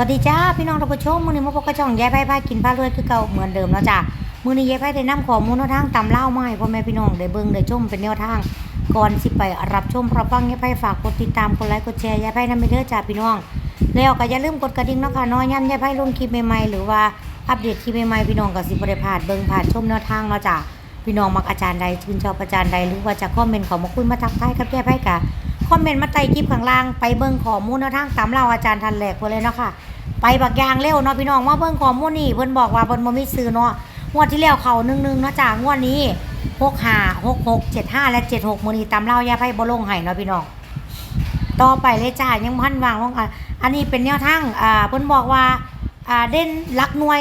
วัสดีจ้าพี่น้องท่านผู้ชมมือนี้มาพบกับช่องยายไพ่พากินพารวยคือเก่าเหมือนเดิมแล้วจ้ามือนี้ยายไพ่ได้นำข้อมูลแนวทางตำเล่ามาให้พ่อแม่พี่น้องได้เบิ่งได้ชมเป็นแนวทางก่อนสิไปรับชมรับฟังยายไพ่ฝากกดติดตามกดไลค์กดแชร์ยายไพ่นำไปเด้อจ้าพี่น้อง แล้วก็อย่าลืมกดกระดิ่งเนาะค่ะน้อยย้ำยายไพ่ลงคลิปใหม่ๆหรือว่าอัปเดตคลิปใหม่ๆพี่น้องก็สิบ่ได้พลาดเบิ่งผ่านชมแนวทางเนาะจ้าพี่น้องมักอาจารย์ใดชื่นชอบอาจารย์ใดหรือว่าจะคอมเมนต์เขามาคุยมาทักทายกับยายไพ่กะ คอมเมนต์มาใต้คลิปข้างล่างไปเบิ่งข้อมูลแนวทางตามเล่าอาจารย์ทันแหลกเพิ่นเลยเนาะค่ะ ไปบักยางเร็วเนาะพี่น้องว่าเบิ่งข้อมูลนี่เพิ่นบอกว่าเพิ่นบ่มีซื้อเนาะงวดที่แล้วเข้า1-1เนาะจ้างวดนี้65 66 75และ76มื้อนี้ตามเล่ายาไผบ่ลงให้เนาะพี่น้องต่อไปเลยจ้ายังบ่ทันวางลงอะอันนี้เป็นแนวทางอ่าเพิ่นบอกว่าอ่าเด่นหลักหน่วย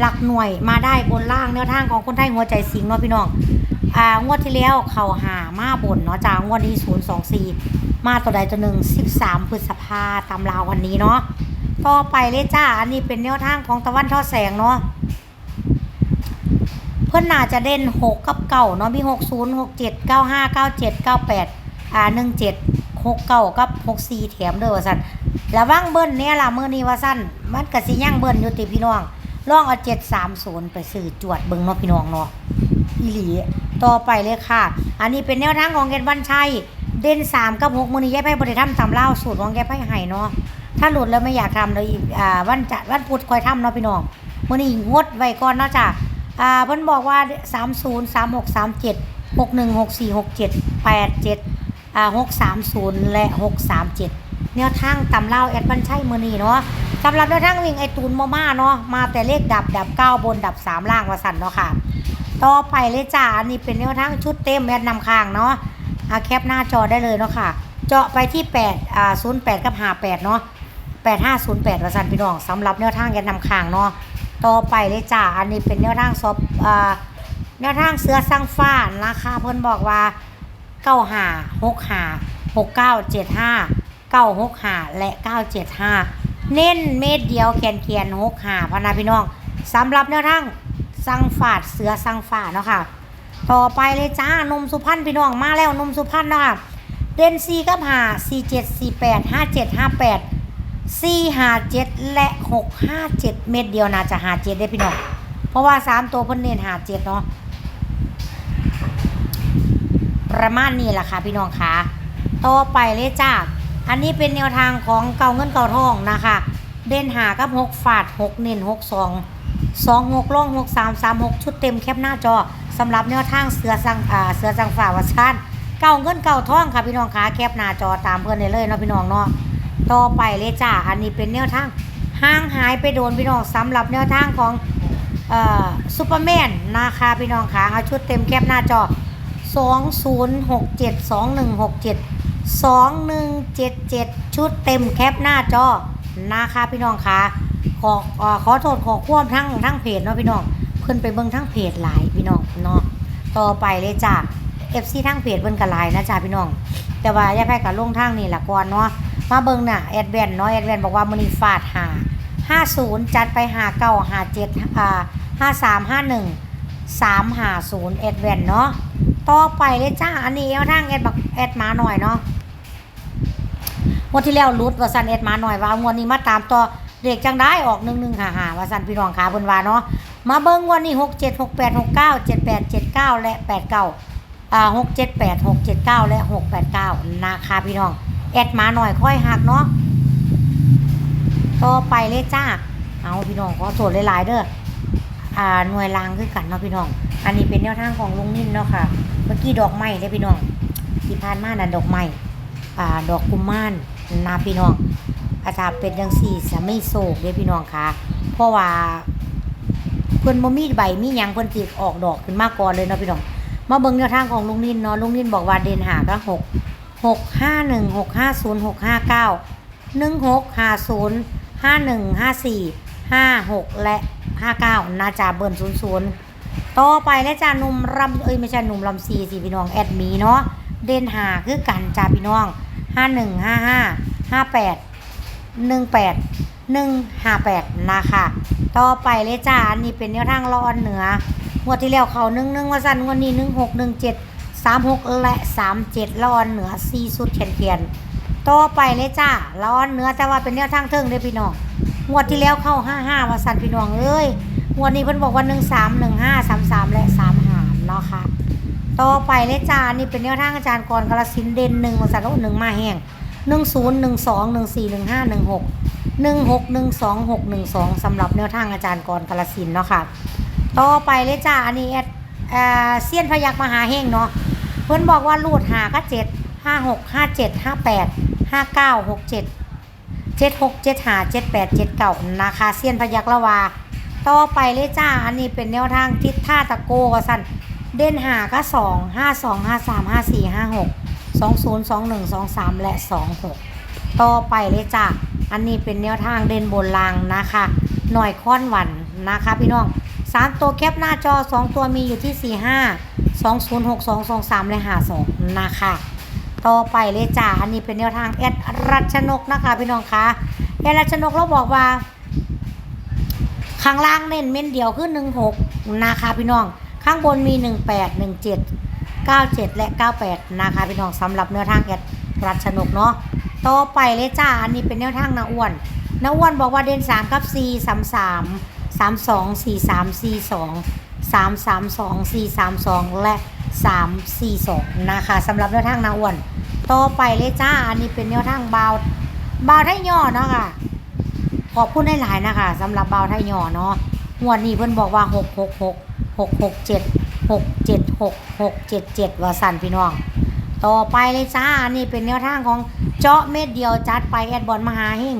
หลักหน่วยมาได้บนล่างแนวทางของคนไทยหัวใจสิงเนาะพี่น้องอ่างวดที่แล้วเขาหามาบนเนาะจ้างวดนี้024 มาตัวใดตัวหนึ่ง13พฤษภาตามลาววันนี้เนาะต่อไปเลยจ้า อันนี้เป็นแนวทางของตะวันทอดแสงเนาะเพื่อนน่าจะเด่นหกกับเก่าเนาะมีหกศูนย์หกเจ็ดเก้าห้าเก้าเจ็ดเก้าแปดอ่าหนึ่งเจ็ดหกเก้ากับหกสี่แถมเด้อว่าสั่นระวังเบิ้ลเนี่ยล่ะเมื่อนี้ว่าสั้นมันกระสิย่างเบิ้ลอยู่ติพี่น้องลองเอาเจ็ดสามศูนย์ไปซื้อจวดเบิ้งเนาะพี่น้องเนาะอีหลีต่อไปเลยค่ะ อันนี้เป็นแนวทางของเกณฑ์วันชัย เด่นสามกับหกมือนี้แย่ไพ่บริทำตำเล่าสูตรของแย่ไพ่ไห้เนาะถ้าหลุดแล้วไม่อยากทำเลยอ่าวันจันทร์วันพุธคอยทำเนาะพี่น้องมือนี้งดไว้ก่อนเนาะจ้ะอ่าเพิ่นบอกว่า30 36 37 61 64 67 87อ่า630และ637แนวทางตำเล่าแอดบันใช่มือนี้เนาะสำหรับแนวทางวิ่งไอตูนมาม่าเนาะมาแต่เลขดับดับ9บนดับ3ล่างวาสั่นเนาะค่ะ ต่อไปเลยจ้าอันนี้เป็นแนวทางชุดเต็มแอดนำข้างเนาะ อาแคปหน้าจอได้เลยเนาะค่ะ เจาะไปที่8อ่า08 กับ 58 เนาะ8508ประสันพี่น้องสำหรับแนวทางแกนนำข้างเนาะต่อไปเลยจ้าอันนี้เป็นแนวทางซอบอ่าแนวทางเสือสร้างฟ้านะคะเพิ่อนบอกว่าเก้าหาหกหาหกเก้าเจ็ดห้าเก้าหกหาและเก้าเจ็ดห้าเน้นเม็ดเดียวแขนเขียนหกหาพะนาพี่น้องสำหรับแนวทางสร้างฝาดเสือสร้างฟ้าเนาะค่ะ ต่อไปเลยจ้านมสุพรรณพี่น้องมาแล้วนมสุพรรณเนาะคะเด่นซีกับหาสี่เจ็ดสี่แปดห้าเจ็ดห้าแปดสี่หาเจ็ดและหกห้าเจ็ดเม็ดเดียวน่าจะหาเจ็ดได้พี่น้องเพราะว่าสามตัวเพิ่นเน้นหาเจ็ดเนาะประมาณนี้แหละค่ะพี่น้องค่ะต่อไปเลยจ้าอันนี้เป็นแนวทางของเก่าเงินเก่าทองนะคะ เด่นหากับหกฝาดหกเน้นหกสอง สองหกล่องหกสามสามหกชุดเต็มแคปหน้าจอสำหรับแนวทางเสือสังอ่าเสือสังฝ่าวัชานเก่าเงินเก่าท่องค่ะพี่น้องค่ะแคปหน้าจอตามเพื่อนได้เลยเนาะพี่น้องเนาะต่อไปเลยจ้าอันนี้เป็นแนวทางห่างหายไปโดนพี่น้องสำหรับแนวทางของซูเปอร์แมนนะคะพี่น้องค่ะเอาชุดเต็มแคปหน้าจอ 2067 2167 2177 ชุดเต็มแคปหน้าจอนะคะพี่น้องค่ะ ขอเอ่อขอโทษขอควบทั้งทั้งเพจเนาะพี่น้องเพิ่นไปเบิ่งทั้งเพจหลายพี่น้องเนาะต่อไปเลยจ้า FC ทั้งเพจเพิ่นก็หลายนะจ้าพี่น้อง แต่ว่าย่าไปกับลงทางนี่ละก่อนเนาะมาเบิ่งน่ะแอดแวนเนาะแอดแวนบอกว่ามื้อนี้ฟาดหา50 จัดไปหาเก้าหาเจ็ดอ่า53 51 350แอดแวนเนาะต่อไปเลยจ้าอันนี้เอาทางแอดบักแอดมาหน่อยเนาะงวดที่แล้วรุดว่าซันแอดมาหน่อยว่างวดนี้มาตามต่อ เด็กจังได้ออก1155ว่าซั่นพี่น้องขาเพิ่นวาเนาะมาเบิ่งวดนี้67 68 69 78 79แปดเจ็ดเก้าและ89อ่า678 679แปดหกเจ็ดเก้าและ689นะคะพี่น้อง แอดมาหน่อยค่อยหักเนาะต่อไปเลยจ้า เอาพี่น้องขอโทษหลายๆเด้ออ่าหน่วยรางคือกันเนาะพี่น้อง อันนี้เป็นแนวทางของลุงนิ่มเนาะค่ะ เมื่อกี้ดอกไม้เด้อพี่น้องที่ผ่านมาน่ะดอกไม้อ่าดอกกุมารนาพี่น้อง อาจารย์เป็นจังสี่สามีโศกเด้พี่น้องค่ะเพราะว่าเพิ่นบ่มีใบมีหยังเพิ่นสิออกดอกขึ้นมาก่อนเลยเนาะพี่น้องมาเบิ่งแนวทางของลุงนินเนาะลุงนินบอกว่าเด่นหาก็หกหกห้าหนึ่งหกห้าศูนย์หกห้าเก้าหนึ่งหกห้าศูนย์ห้าหนึ่งห้าสี่ห้าหกและห้าเก้านาจะเบิร์นศูนย์ศูนย์ต่อไปและจาหนุ่มรำเอ้ยไม่ใช่หนุ่มลำซีสิพี่น้องแอดมีเนาะเด่นหาคือกันจ้าพี่น้องห้าหนึ่งห้าห้าห้าแปด หนึ่งแปดหนึ่งห้าแปดนะคะต่อไปเลยจ้าอันนี้เป็นแนวทางร้อนเหนืองวดที่แล้วเขาหนึ่งหนึ่งว่าสั้นงวันนี้หนึ่งหกหนึ่งเจ็ดสามหกและสามเจ็ดละอนเหนือซีสุดเขียนเขียนต่อไปเลยจ้าละอนเหนือแต่ว่าเป็นแนวทางเทิงเด้พี่น้องงวดที่แล้วเข้าห้าห้าว่าสันพี่น้องเอ้ยงวดนี้เพิ่นบอกว่าหนึ่งสามหนึ่งห้าสามสามและสามหารเนาะค่ะ ต่อไปเลยจ้านี่เป็นแนวทางอาจารย์กรกระสินเด่นหนึ่งว่าสันโอ้หนึ่งมาแห้ง หนึ่งศูนย์หนึ่งสองหนึ่งสี่หนึ่งห้าหนึ่งหกหนึ่งหกหนึ่งสองหกหนึ่งสองสำหรับแนวทางอาจารย์กรกระสินเนาะค่ะ ต่อไปเลยจ้า อันนี้เอเซียนพยักมหาเฮงเนาะ เพิ่อนบอกว่ารูดหาก็เจ็ดห้าหกห้าเจ็ดห้าแปดห้าเก้าหกเจ็ดเจ็ดหกเจ็ดหาเจ็ดแปดเจ็ดเก้านะคะเซียนพยักละวาต่อไปเลยจ้า อันนี้เป็นแนวทางทิศท่าตะโกกสั่นเด่นหาก็สองห้าสองห้าสามห้าสี่ห้าหก สองศูนย์สองหนึ่งสองสามและสองหกต่อไปเลยจ้าอันนี้เป็นแนวทางเด่นบนรางนะคะ หน่อยค้อนหวันนะคะ พี่น้องสามตัวแคปหน้าจอสองตัวมีอยู่ที่สี่ห้าสองศูนย์หกสองสองสามและหาสองนะคะ ต่อไปเลยจ้าอันนี้เป็นแนวทางแอดรัชนกนะคะพี่น้องคะแอดรัชนกเราบอกว่าข้างล่างเน้นเม้นเดียวคือ16นะคะพี่น้อง ข้างบนมี 18 17 97 และ 98 นะคะพี่น้องสำหรับแนวทางแอดรัชนกเนาะต่อไปเลยจ้า อันนี้เป็นแนวทางนาอ้วนนาอ้วนบอกว่าเด่น3 กับ 4 3 3 3 2 4 3 4 2 3 3 2 4 3 2 และ 3 4 2 นะคะสำหรับแนวทางนาอ้วนต่อไปเลยจ้า อันนี้เป็นแนวทางเบาวบาไทยย่อเนาะค่ะขอบคุณหลายๆนะคะสำหรับเบาไทยหย่อเนาะวดนี้เพิ่อนบอกว่า 6 6 6 6 6 7 6 7 6 6 7 7ว่าสั่นพี่น้อง ต่อไปเลยจ้าอันนี้เป็นแนวทางของเจาะเม็ดเดียวจัดไปแอดบอลมหาเฮง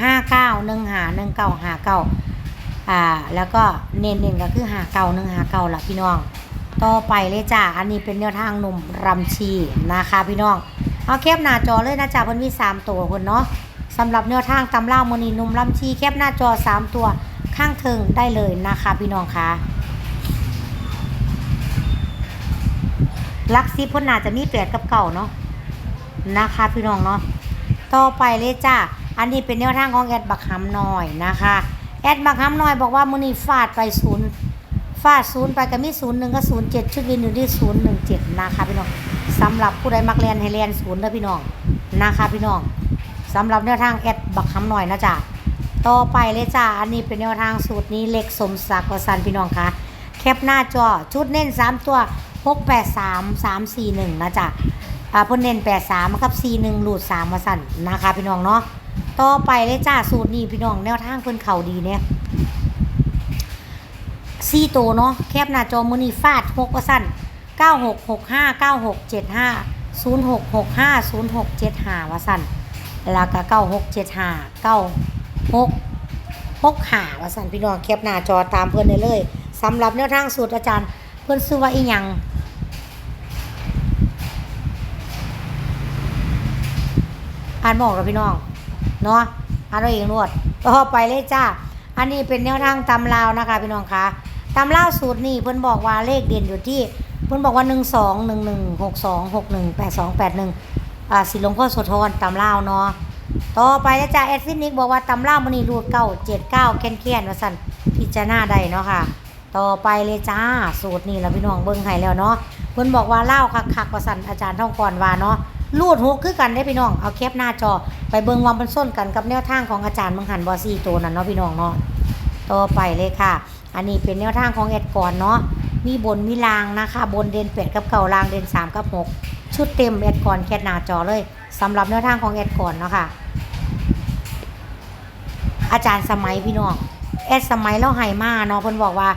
159 1หา19 59อ่า แล้วก็เน้นๆก็คือหาเก่า1หาเก่าล่ะพี่น้อง ต่อไปเลยจ้า อันนี้เป็นแนวทางหนุ่มรำชีนะคะพี่น้อง เอาแคปหน้าจอเลยนะจ๊ะเพิ่นมีสามตัวเพิ่นเนาะสำหรับแนวทางตำเล่ามนีนุ่มลำชีแคบหน้าจอ3ตัวข้างเทิงได้เลยนะคะพี่น้องคะ ลักซิพ่นนาจะมีแปดกับเก่าเนาะนะคะพี่น้องเนาะต่อไปเลยจ้าอันนี้เป็นแนวทางของแอดบักฮัมหน่อยนะคะ แอดบักฮัมหน่อยบอกว่ามือนี้ฟาดไปศูนย์ฟาดศูนย์ไปก็มีศูนย์หนึ่งก็ศูนย์เจ็ดชุดวินอยู่ที่ศูนย์หนึ่งเจ็ดนะคะพี่น้องสำหรับผู้ใดมักเรียนให้เรียนศูนย์เด้อพี่น้องนะคะพี่น้องสำหรับแนวทางแอดบักคำหน่อยนะจ๊ะต่อไปเลยจ้าอันนี้เป็นแนวทางสูตรนี้เล็กสมศักดิ์วสันพี่น้องคะแคปหน้าจอชุดเน้น3ตัว 6 8 3 3 4 1นะจ๊ะอ่าเพิ่นเน้น8 3กับ4 1หนึ่งหลุด3มมาสั่นนะคะพี่น้องเนาะต่อไปเลยจ้าสูตรนี้พี่น้องแนวทางเพิ่นเข่าดีเนี่ยสี่ตัวเนาะแคปหน้าจอมือนี้ฟาด6ว่าสั่น9665 9675 0665 0675ว่าสั่นแล้วก็เก้าหกเจ็ดห้าเก้าหกหกห้าว่าสั่นพี่น้องแคปหน้าจอตามเพื่อนได้เลยสำหรับแนวทางสูตรอาจารย์ เพื่อนซื้อว่าอีหยังอ่านบอกกับพี่น้องเนาะอ่านเราเองรวดต่อไปเลยจ้า อันนี้เป็นแนวทางตำลาวนะคะพี่น้องคะตำลาวสูตรนี่เพื่อนบอกว่าเลขเด่นอยู่ที่เพื่อนบอกว่าหนึ่งสองหนึ่งหนึ่งหกสองหกหนึ่งแปดสองแปดหนึ่งอ่าสิลงพ่อโสธรตำเล่าวเนาะต่อไปแล้วจ้าแอดฟินิกบอกว่าตำเล่าวมันนี่รูดเก้าเจ็ดเก้าแค้นแค้นว่าสั่นพิจารณาได้เนาะค่ะ ต่อไปเลยจ้า สูตรนี่แล้วพี่น้องเบิ้งให้แล้วเนาะเพิ่นบอกว่าเล่าวคักๆว่าสั่นอาจารย์ท่องก่อนว่าเนาะรูดหกคือกันได้พี่น้องเอาแคปหน้าจอ ไปเบิ้งวามเป็นส้นกันกับแนวทางของอาจารย์มังหันบอซี่ตัวนั้นเนาะพี่น้องเนาะต่อไปเลยค่ะ อันนี้เป็นแนวทางของแอดก่อนเนาะมีบนมีลางนะคะ บนเด่นแปดกับเก่าลางเด่นสามกับหกชุดเต็มแอดก่อนแคดหน้าจอเลยสำหรับแนวทางของแอดก่อนเนาะค่ะอาจารย์สมัยพี่น้องแอดสมัยเราให้มาเนาะเพิ่นบอกว่า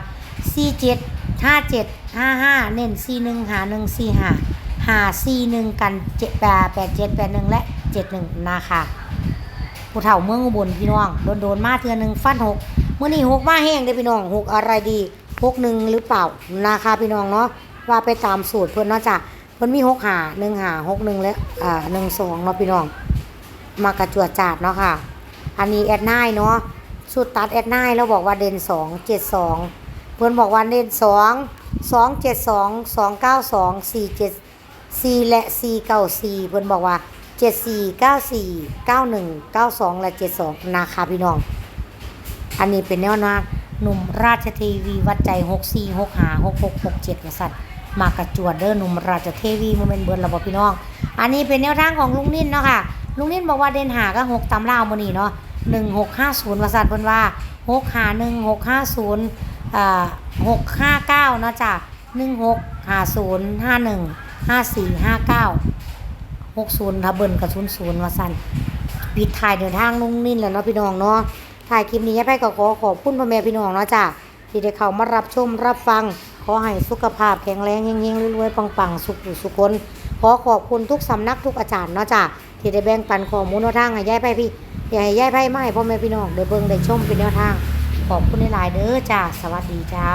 4 7 5 7 5 5เน้น4 1หนึ่งหา1 4 5หา4 1กัน7 8 8 7 8 1แปดเจ็ดแปดหนึ่งและ7 1นะคะผู้เฒ่าเมืองอุบลพี่น้องโดนโดนมาเทือหนึ่งฟันหกเมื่อนี้หกมาแห้งได้พี่น้องหกอะไรดีหกหนึ่งหรือเปล่านะคะพี่น้องเนาะว่าไปตามสูตรเพื่อนนาะจ้ะเพื่อนมีหกหาหนึ่งหาหกหนึ่งและอ่าหนึ่งสองเนาะพี่น้อง มากระจวดจาดเนาะค่ะ อันนี้แอดไนเนาะสูตรตัดแอดไนแล้วบอกว่าเด่นสองเจ็ดสอง เพื่อนบอกว่าเด่นสองสองเจ็ดสองสองเก้าสองสี่เจ็ดสี่และสี่เก้าสี่เพิ่อนบอกว่าเจ็ดสี่เก้าสี่เก้าหนึ่งเก้าสองและเจ็ดสองนะคะพี่น้อง อันนี้เป็นแนวนาหนุ่มราชเทวีวัดใจหกสี่หกหาหกหกหกเจ็ดสัตว์มากระจวดเด้อหนุ่มราชเทวีโมเมนต์เบิร์นระบบพี่น้อง อันนี้เป็นแนวทางของลุงนิ่นเนาะค่ะลุงนิ่นบอกว่าเดนหาก็หกตำล่าวมนี่เนาะหนึ่งหกห้าศูนย์วาสันเพิ่นว่าหกหาหนึ่งหกห้าศูนย์ หกห้าเก้านะจ้ะหนึ่งหกห้าศูนย์ห้าหนึ่งห้าสี่ห้าเก้าหกศูนย์ถ้าเบิ่นกับศูนย์ศูนย์วาสันปิดถ่ายเดินทางนุ่งนิ่นแล้วเนาะพี่น้องเนาะถ่ายคลิปนี้ให้ไปก็ขอขอบคุณพ่อแม่พี่น้องเนาะจ้ะที่ได้เข้ามารับชมรับฟัง ขอให้สุขภาพแข็งแรงเฮงๆรวยๆปังๆ สุขสุขคนขอขอบคุณทุกสำนักทุกอาจารย์เนาะจ้ะที่ได้แบ่งปันข้อมูลแนวทางให้ยายไปพี่อย่าให้ยายไปไม่พ่อแม่พี่น้องได้เบิ่งได้ชมเป็นแนวทาง ขอบคุณหลายๆเด้อจ้า สวัสดีจ้า